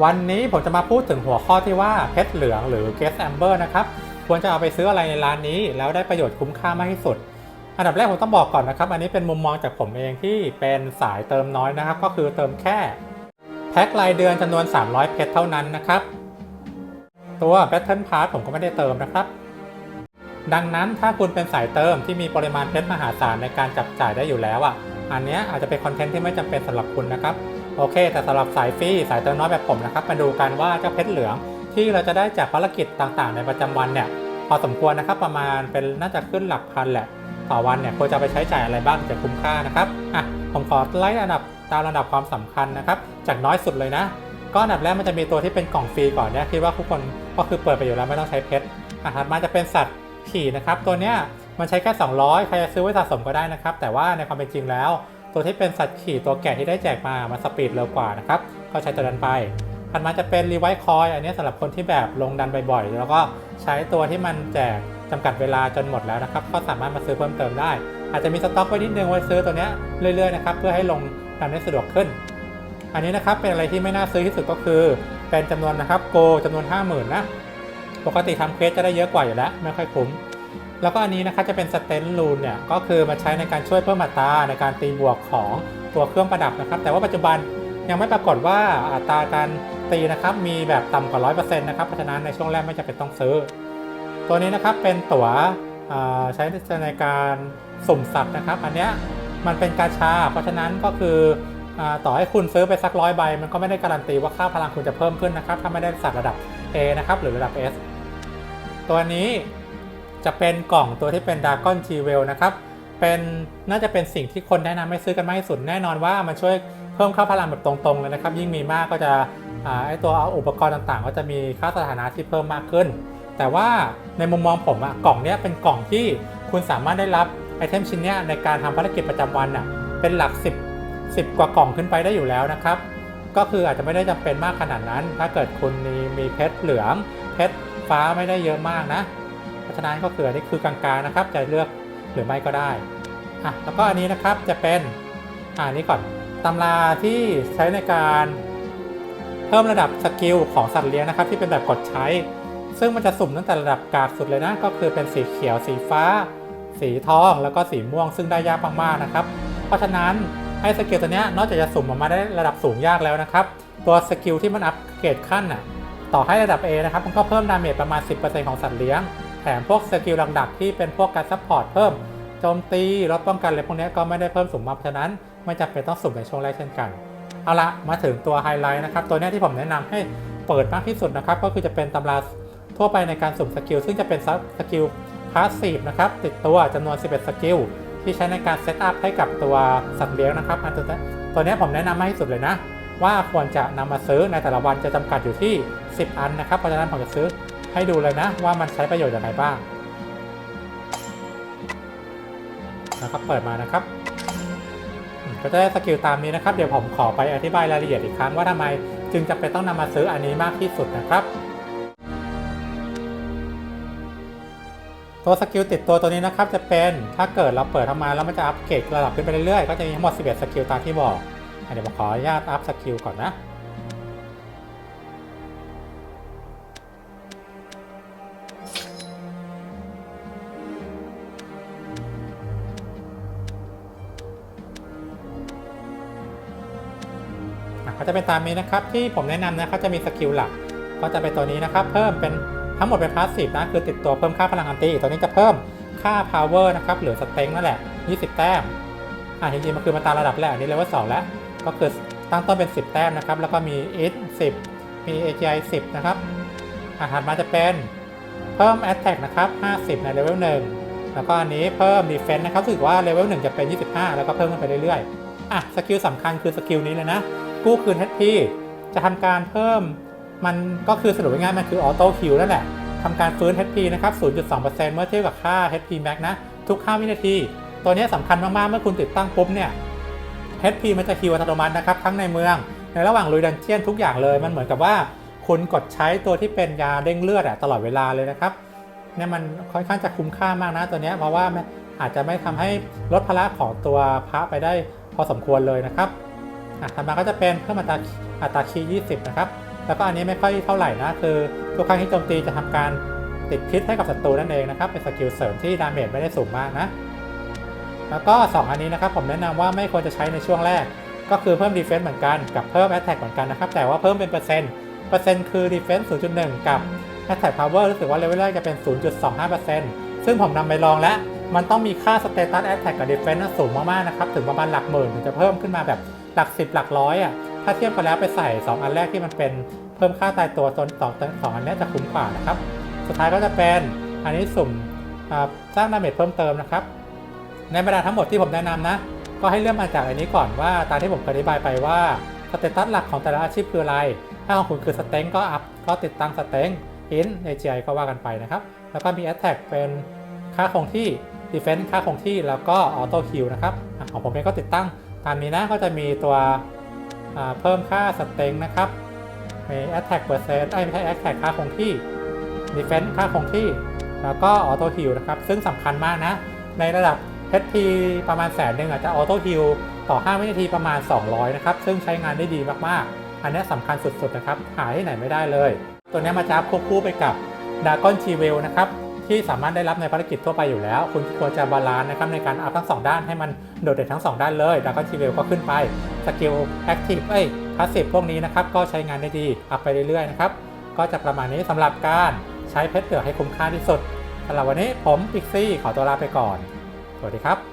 วันนี้ผมจะมาพูดถึงหัวข้อที่ว่าเพชรเหลืองหรือเกสแอมเบอร์นะครับ ควรจะเอาไปซื้ออะไรในร้านนี้ แล้วได้ประโยชน์คุ้มค่ามากที่สุด อันดับแรกผมต้องบอกก่อนนะครับ อันนี้เป็นมุมมองจากผมเองที่เป็นสายเติมน้อยนะครับ ก็คือเติมแค่ แพ็ครายเดือนจำนวน 300 เพชรเท่านั้นนะครับ ตัว Battle Pass ผมก็ไม่ได้เติมนะครับ ดังนั้นถ้าคุณเป็นสายเติมที่มีปริมาณเพชรมหาศาลในการจับจ่ายได้อยู่แล้วอะ อันนี้อาจจะเป็นคอนเทนต์ที่ไม่จำเป็นสำหรับคุณนะครับ โอเค แต่สำหรับสายฟรีสายเติมน้อยแบบผมนะครับมาดูกันว่าเจ้าเพชรเหลืองที่เราจะได้จากภารกิจต่างๆ ในประจำวันเนี่ยพอสมควรนะครับประมาณเป็นน่าจะขึ้นหลักพันแหละ ต่อวันเนี่ยควรจะไปใช้จ่ายอะไรบ้างจะคุ้มค่านะครับอะผมขอไล่อันดับตามระดับความสำคัญนะครับ จากน้อยสุดเลยนะก็อันดับแรกมันจะมีตัวที่เป็นกล่องฟรีก่อนเนี่ยคิดว่าทุกคนก็คือเปิดไปอยู่แล้วไม่ต้องใช้เพชรอะถัดมาจะเป็นสัตว์ขี่นะครับตัวเนี้ยมันใช้แค่ 200 ใครจะซื้อไว้สะสมก็ได้นะครับ แต่ว่าในความเป็นจริงแล้ว ตัวที่เป็นสัตว์ขี่ตัวแก่ที่ได้แจกมามันสปีดเร็วกว่านะครับ ก็ใช้ตัวนั้นไปถัดมาจะเป็นรีไวท์คอยอันนี้สำหรับคนที่แบบลงดันบ่อยๆ แล้วก็ใช้ตัวที่มันแจกจำกัดเวลาจนหมดแล้วนะครับ ก็สามารถมาซื้อเพิ่มเติมได้ อาจจะมีสต็อกไว้นิดนึงไว้ซื้อตัวเนี้ยเรื่อยๆนะครับเพื่อให้ลงดันได้สะดวกขึ้น อันนี้นะครับเป็นอะไรที่ไม่น่าซื้อที่สุดก็คือเป็นจำนวนนะครับโกจำนวน 50,000นะปกติทำเควสจะได้เยอะกว่าอยู่แล้วไม่ค่อยคุ้ม แล้วก็อันนี้นะครับจะเป็นสเตนลูนเนี่ยก็คือมาใช้ในการช่วยเพิ่มอัตราในการตีบวกของตัวเครื่องประดับนะครับ แต่ว่าปัจจุบันยังไม่ปรากฏว่าอัตราการตีนะครับมีแบบต่ำกว่า 100%นะครับเพราะฉะนั้นในช่วงแรกไม่จำเป็นต้องซื้อ ตัวนี้นะครับเป็นตั๋วใช้ในการสุ่มสัตว์นะครับ อันเนี้ยมันเป็นกาชา เพราะฉะนั้นก็คืออต่อให้คุณซื้อไปสักร้อยใบ มันก็ไม่ได้การันตีว่าค่าพลังคุณจะเพิ่มขึ้นนะครับ ถ้าไม่ได้สัตว์ระดับ A นะครับหรือระดับ S ตัวนี้ จะเป็นกล่องตัวที่เป็นดาร์กอนจีเวลนะครับเป็นน่าจะเป็นสิ่งที่คนแนะนำให้ซื้อกันมากที่สุดแน่นอนว่ามันช่วยเพิ่มค่าพลังแบบตรงๆเลยนะครับ ยิ่งมีมากก็จะไอตัวอุปกรณ์ต่างๆ ก็จะมีค่าสถานะที่เพิ่มมากขึ้น แต่ว่าในมุมมองผมอะกล่องเนี้ยเป็นกล่องที่คุณสามารถได้รับไอเทมชิ้นเนี้ยในการทำภารกิจประจำวันอะเป็นหลัก 10 10 กว่ากล่องขึ้นไปได้อยู่แล้วนะครับ ก็คืออาจจะไม่ได้จำเป็นมากขนาดนั้น ถ้าเกิดคุณมีมีเพชรเหลืองเพชรฟ้าไม่ได้เยอะมากนะ ราะฉะนั้นก็คืออันนี้คือกลางๆนะครับ จะเลือกหรือไม่ก็ได้อะแล้วก็อันนี้นะครับจะเป็นอ่านี้ก่อนตำราที่ใช้ในการเพิ่มระดับสกิลของสัตว์เลี้ยงนะครับ ที่เป็นแบบกดใช้ ซึ่งมันจะสุ่มตั้งแต่ระดับกากสุดเลยนะ ก็คือเป็นสีเขียวสีฟ้า สีทองแล้วก็สีม่วง ซึ่งได้ยากมากๆนะครับ เพราะฉะนั้นไอ้สกิลตัวเนี้ยนอกจากจะสุ่มออกมาได้ระดับสูงยากแล้วนะครับ ตัวสกิลที่มันอัปเกรดขั้นน่ะต่อให้ระดับ A นะครับมันก็เพิ่มดาเมจประมาณ 10%ของสัตว์เลี้ยง แถมพวกสกิลหลักๆที่เป็นพวกการซัพพอร์ตเพิ่มโจมตีลดป้องกันอะไรพวกนี้ก็ไม่ได้เพิ่มสุ่มมาเพราะฉะนั้น ไม่จำเป็นต้องสุ่มในช่วงแรกเช่นกัน เอาละมาถึงตัวไฮไลท์นะครับตัวนี้ที่ผมแนะนำให้เปิดมากที่สุดนะครับก็คือจะเป็นตำราทั่วไปในการสุ่มสกิลซึ่งจะเป็นสกิลพาสซีฟนะครับติดตัวจำนวน 11 สกิลที่ใช้ในการเซตอัพให้กับตัวสัตว์เลี้ยงนะครับอันตัวนี้ตัวนี้ผมแนะนำมากที่สุดเลยนะ ว่าควรจะนำมาซื้อในแต่ละวันจะจำกัดอยู่ที่ 10 อันนะครับเพราะฉะนั้นผมจะซื้อ ให้ดูเลยนะว่ามันใช้ประโยชน์อย่างไรบ้างนะครับเปิดมานะครับ ก็จะได้สกิลตามนี้นะครับ เดี๋ยวผมขอไปอธิบายรายละเอียดอีกครั้งว่าทำไมจึงจำเป็นต้องนำมาซื้ออันนี้มากที่สุดนะครับตัวสกิลติดตัวตัวนี้นะครับจะเป็นถ้าเกิดเราเปิดทำมาแล้วมันจะอัปเกรดระดับขึ้นไปเรื่อยๆ ก็จะมีทั้งหมด 11 สกิลตามที่บอกเดี๋ยวผมขออนุญาตอัพสกิลก่อนนะ ก็จะเป็นตามนี้นะครับที่ผมแนะนำนะครับจะมีสกิลหลัก ก็จะเป็นตัวนี้นะครับ เพิ่มเป็นทั้งหมดเป็นพาสซีฟนะคือติดตัวเพิ่มค่าพลังอันตีตัวนี้จะเพิ่มค่า power นะครับหรือสเต็งนั่นแหละ 20 แต้มอะจริงๆมันคือมาตามระดับแรกอันนี้เลเวล2แล้ว ก็คือตั้งต้นเป็น 10 แต้มนะครับ แล้วก็มี it 10 มี AGI 10 นะครับอะถัดมาจะเป็นเพิ่ม attack นะครับ 50 ในเลเวล1แล้วก็อันนี้เพิ่ม defense นะครับรู้สึกว่าเลเวล1จะเป็น 25 แล้วก็เพิ่มขึ้นไปเรื่อยๆอะสกิลสำคัญคือสกิลนี้เลยนะ กู้คืน HP จะทำการเพิ่มมันก็คือสรุปง่ายๆมันคือออโต้คิวนั่นแหละทำการฟื้น HP นะครับ 0.2%เมื่อเทียบกับค่า HP max นะ ทุก5วินาที ตัวนี้สำคัญมาก ๆ เมื่อคุณติดตั้งปุ๊บเนี่ย HP มันจะคิวอัตโนมัตินะครับ ทั้งในเมือง ในระหว่างลุยดันเจียนทุกอย่างเลย มันเหมือนกับว่า คุณกดใช้ตัวที่เป็นยาเด้งเลือดอะตลอดเวลาเลยนะครับ เนี่ยมันค่อนข้างจะคุ้มค่ามากนะตัวนี้เพราะว่าอาจจะไม่ทำให้ลดภาระของตัวพระไปได้พอสมควรเลยนะครับ ถัดมาก็จะเป็นเพิ่มอัตราอัตราคี20 นะครับ แล้วก็อันนี้ไม่ค่อยเท่าไหร่นะ คือทุกครั้งที่โจมตีจะทำการติดพิษให้กับศัตรูนั่นเองนะครับ เป็นสกิลเสริมที่ดาเมจไม่ได้สูงมากนะ แล้วก็ 2 อันนี้นะครับ ผมแนะนำว่าไม่ควรจะใช้ในช่วงแรก ก็คือเพิ่ม defense เหมือนกัน กับเพิ่ม attack เหมือนกันนะครับ แต่ว่าเพิ่มเป็นเปอร์เซ็นต์ เปอร์เซ็นต์คือ defense 0.1 กับ attack power รู้สึกว่าเลเวลแรกจะเป็น 0.25%ซึ่งผมนำไปลองแล้วมันต้องมีค่า status attack กับ defense น่ะสูงมากๆนะครับ ถึงประมาณหลักหมื่นถึงจะเพิ่มขึ้นมาแบบ หลัก10หลักร้อยอะถ้าเทียบกันแล้วไปใส่ 2 อันแรกที่มันเป็นเพิ่มค่าตายตัวจนสองสองอันนี้จะคุ้มกว่านะครับ สุดท้ายก็จะเป็นอันนี้สุ่มสร้างดาเมจเพิ่มเติมนะครับ ในบรรดาทั้งหมดที่ผมแนะนำนะ ก็ให้เริ่มมาจากอันนี้ก่อนว่าตามที่ผมอธิบายไปว่าสเตตัสหลักของแต่ละอาชีพคืออะไร ถ้าของคุณคือสเต็งก็อัพก็ติดตั้งสเต็งอินใน GI ก็ว่ากันไปนะครับ แล้วก็มี Attack เป็นค่าคงที่ Defense ค่าคงที่แล้วก็ออโต้คิวนะครับ ของผมเองก็ติดตั้ง ตามนี้นะก็จะมีตัวเพิ่มค่าสเต็งนะครับ มี Attack เปอร์เซ็นต์ไอ้ไม่ใช่ Attack ค่าคงที่ Defense ค่าคงที่ แล้วก็ออโต้ฮิลนะครับ ซึ่งสำคัญมากนะ ในระดับ HP ประมาณแสนหนึ่งอาจจะออโต้ฮิลต่อ 5 วินาทีประมาณ 200 นะครับ ซึ่งใช้งานได้ดีมากๆ อันนี้สำคัญสุดๆนะครับ หาที่ไหนไม่ได้เลย ตัวนี้มาจับควบคู่ไปกับดากอนชีเวลนะครับ ที่สามารถได้รับในภารกิจทั่วไปอยู่แล้ว คุณควรจะบาลานซ์นะครับในการอัพทั้งสองด้านให้มันโดดเด่นทั้งสองด้านเลยดากอนชีเวลก็ขึ้นไปสกิลแอคทีฟเอ้ยพาสซีฟพวกนี้นะครับก็ใช้งานได้ดีอัพไปเรื่อยๆนะครับก็จะประมาณนี้สำหรับการใช้เพชรเหลือให้คุ้มค่าที่สุดสำหรับวันนี้ผมปิกซี่ขอตัวลาไปก่อน สวัสดีครับ